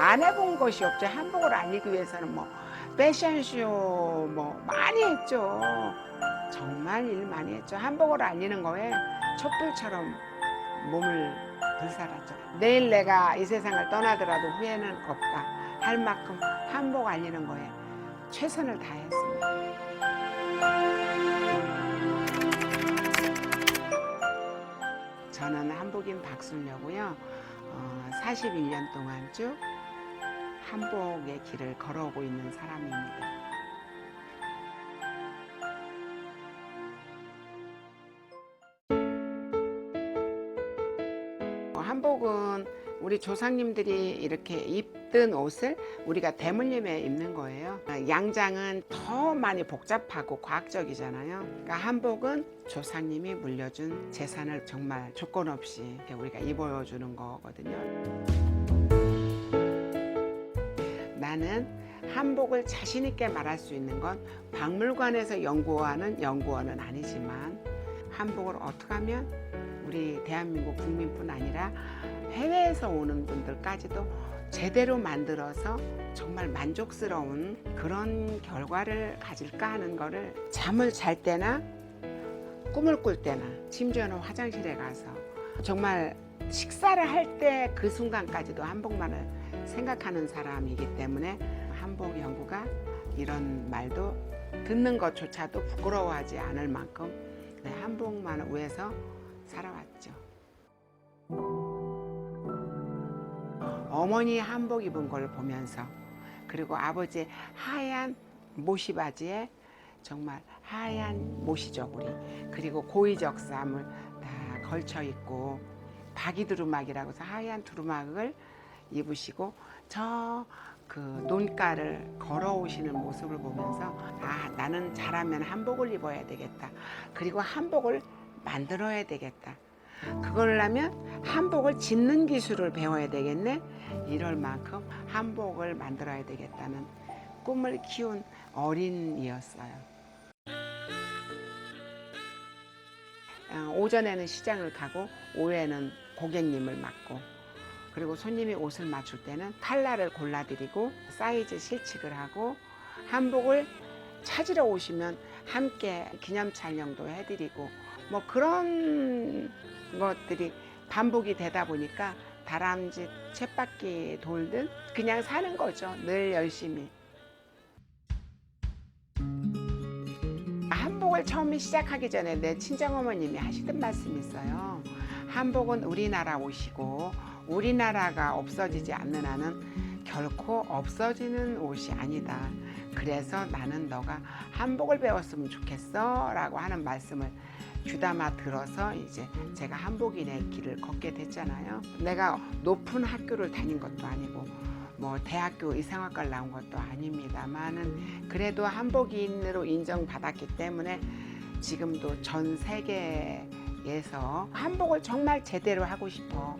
안 해본 것이 없죠. 한복을 알리기 위해서는 뭐 패션쇼 뭐 많이 했죠. 정말 일 많이 했죠. 한복을 알리는 거에 촛불처럼 몸을 불살았죠. 내일 내가 이 세상을 떠나더라도 후회는 없다. 할 만큼 한복 알리는 거에 최선을 다했습니다. 저는 한복인 박순녀고요. 어, 41년 동안 쭉 한복의 길을 걸어오고 있는 사람입니다. 어, 한복은 우리 조상님들이 이렇게 입던 옷을 우리가 대물림에 입는 거예요. 아, 양장은 더 많이 복잡하고 과학적이잖아요. 그러니까 한복은 조상님이 물려준 재산을 정말 조건 없이 우리가 입어주는 거거든요. 나는 한복을 자신 있게 말할 수 있는 건 박물관에서 연구하는 연구원은 아니지만 한복을 어떻게 하면 우리 대한민국 국민뿐 아니라 해외에서 오는 분들까지도 제대로 만들어서 정말 만족스러운 그런 결과를 가질까 하는 거를 잠을 잘 때나 꿈을 꿀 때나 심지어는 화장실에 가서 정말 식사를 할 때 그 순간까지도 한복만을 생각하는 사람이기 때문에 한복 연구가 이런 말도 듣는 것조차도 부끄러워하지 않을 만큼 네, 한복만을 위해서 살아왔죠. 어머니 한복 입은 걸 보면서 그리고 아버지 하얀 모시 바지에 정말 하얀 모시저고리 그리고 고이적삼을 다 걸쳐 입고 바기두루마기라고 해서 하얀 두루마기를 입으시고 저 그 논가를 걸어오시는 모습을 보면서 아 나는 잘하면 한복을 입어야 되겠다. 그리고 한복을 만들어야 되겠다. 그걸 하면 한복을 짓는 기술을 배워야 되겠네. 이럴 만큼 한복을 만들어야 되겠다는 꿈을 키운 어린이였어요. 어, 오전에는 시장을 가고 오후에는 고객님을 맡고 그리고 손님이 옷을 맞출 때는 칼라를 골라드리고 사이즈 실측을 하고 한복을 찾으러 오시면 함께 기념 촬영도 해드리고 뭐 그런 것들이 반복이 되다 보니까 다람쥐 쳇바퀴 돌듯 그냥 사는 거죠. 늘 열심히. 한복을 처음에 시작하기 전에 내 친정어머님이 하시던 말씀이 있어요. 한복은 우리나라 옷이고 우리나라가 없어지지 않는 한은 결코 없어지는 옷이 아니다. 그래서 나는 너가 한복을 배웠으면 좋겠어 라고 하는 말씀을 귀담아 들어서 이제 제가 한복인의 길을 걷게 됐잖아요. 내가 높은 학교를 다닌 것도 아니고 뭐 대학교 의상학과를 나온 것도 아닙니다만은 그래도 한복인으로 인정받았기 때문에 지금도 전 세계에서 한복을 정말 제대로 하고 싶어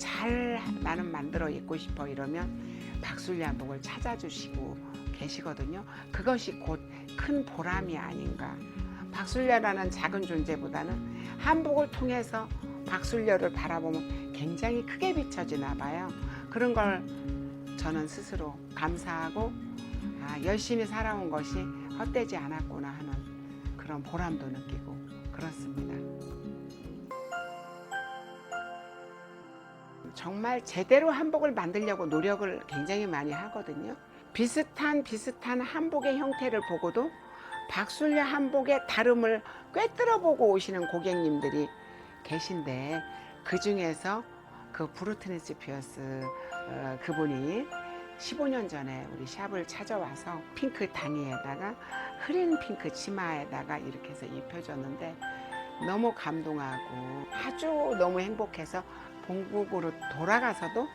잘 나는 만들어 입고 싶어 이러면 박술리 한복을 찾아주시고 계시거든요. 그것이 곧 큰 보람이 아닌가. 박술려라는 작은 존재보다는 한복을 통해서 박술려를 바라보면 굉장히 크게 비춰지나 봐요. 그런 걸 저는 스스로 감사하고 아, 열심히 살아온 것이 헛되지 않았구나 하는 그런 보람도 느끼고 그렇습니다. 정말 제대로 한복을 만들려고 노력을 굉장히 많이 하거든요. 비슷한 비슷한 한복의 형태를 보고도 박술려 한복의 다름을 꿰뚫어 보고 오시는 고객님들이 계신데 그 중에서 그 브루트니스 피어스 어, 그분이 15년 전에 우리 샵을 찾아와서 핑크 단위에다가 흐린 핑크 치마에다가 이렇게 해서 입혀줬는데 너무 감동하고 아주 너무 행복해서 본국으로 돌아가서도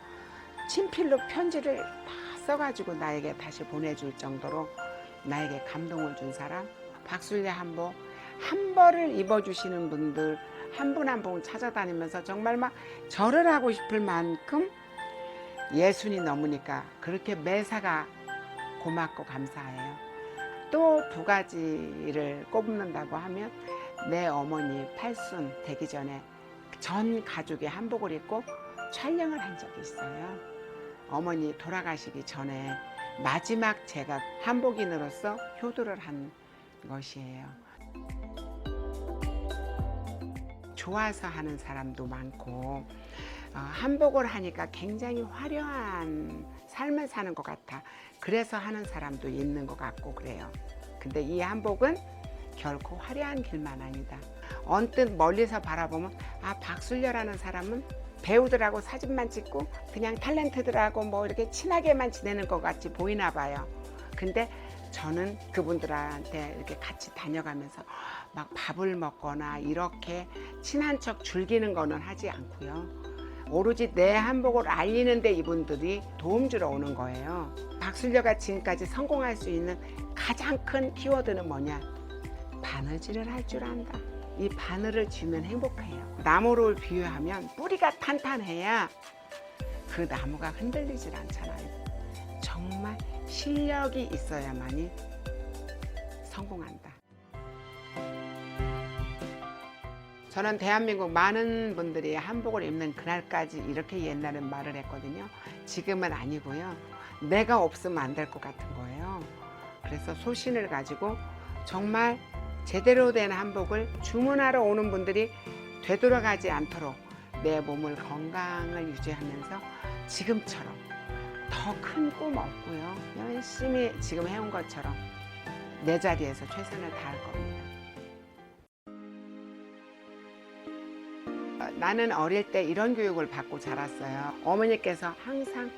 친필로 편지를 다 써가지고 나에게 다시 보내줄 정도로 나에게 감동을 준 사람 박술래 한복 한 벌을 입어주시는 분들 한 분 한 분 찾아다니면서 정말 막 절을 하고 싶을 만큼 예순이 넘으니까 그렇게 매사가 고맙고 감사해요. 또 두 가지를 꼽는다고 하면 내 어머니 팔순 되기 전에 전 가족의 한복을 입고 촬영을 한 적이 있어요. 어머니 돌아가시기 전에 마지막 제가 한복인으로서 효도를 한 것이에요. 좋아서 하는 사람도 많고 어, 한복을 하니까 굉장히 화려한 삶을 사는 것 같아. 그래서 하는 사람도 있는 것 같고 그래요. 근데 이 한복은 결코 화려한 길만 아니다. 언뜻 멀리서 바라보면 아 박순려라는 사람은 배우들하고 사진만 찍고 그냥 탤런트들하고 뭐 이렇게 친하게만 지내는 것 같이 보이나 봐요. 근데 저는 그분들한테 이렇게 같이 다녀가면서 막 밥을 먹거나 이렇게 친한 척 즐기는 거는 하지 않고요. 오로지 내 한복을 알리는데 이분들이 도움 주러 오는 거예요. 박순려가 지금까지 성공할 수 있는 가장 큰 키워드는 뭐냐? 바느질을 할 줄 안다. 이 바늘을 쥐면 행복해요. 나무를 비유하면 뿌리가 탄탄해야 그 나무가 흔들리질 않잖아요. 정말 실력이 있어야만이 성공한다. 저는 대한민국 많은 분들이 한복을 입는 그날까지 이렇게 옛날엔 말을 했거든요. 지금은 아니고요. 내가 없으면 안 될 것 같은 거예요. 그래서 소신을 가지고 정말 제대로 된 한복을 주문하러 오는 분들이 되돌아가지 않도록 내 몸을 건강을 유지하면서 지금처럼 더 큰 꿈 없고요. 열심히 지금 해온 것처럼 내 자리에서 최선을 다할 겁니다. 어, 나는 어릴 때 이런 교육을 받고 자랐어요. 어머니께서 항상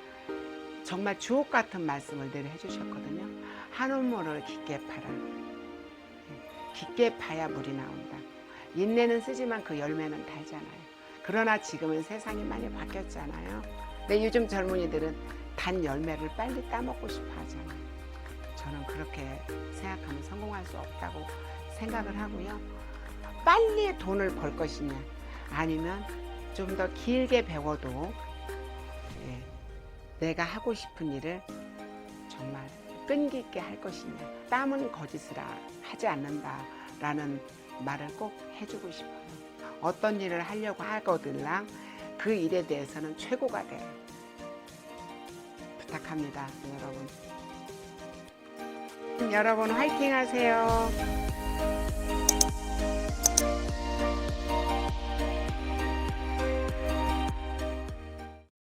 정말 주옥 같은 말씀을 늘 해주셨거든요. 한우물을 깊게 팔아. 깊게 파야 물이 나온다. 인내는 쓰지만 그 열매는 달잖아요. 그러나 지금은 세상이 많이 바뀌었잖아요. 근데 요즘 젊은이들은 단 열매를 빨리 따먹고 싶어 하잖아요. 저는 그렇게 생각하면 성공할 수 없다고 생각을 하고요. 빨리 돈을 벌 것이냐, 아니면 좀 더 길게 배워도 예, 내가 하고 싶은 일을 정말 끈기 있게 할 것이냐. 땀은 거짓을 아- 하지 않는다라는 말을 꼭 해주고 싶어요. 어떤 일을 하려고 하거들랑 그 일에 대해서는 최고가 돼. 부탁합니다, 여러분. 여러분 화이팅 하세요.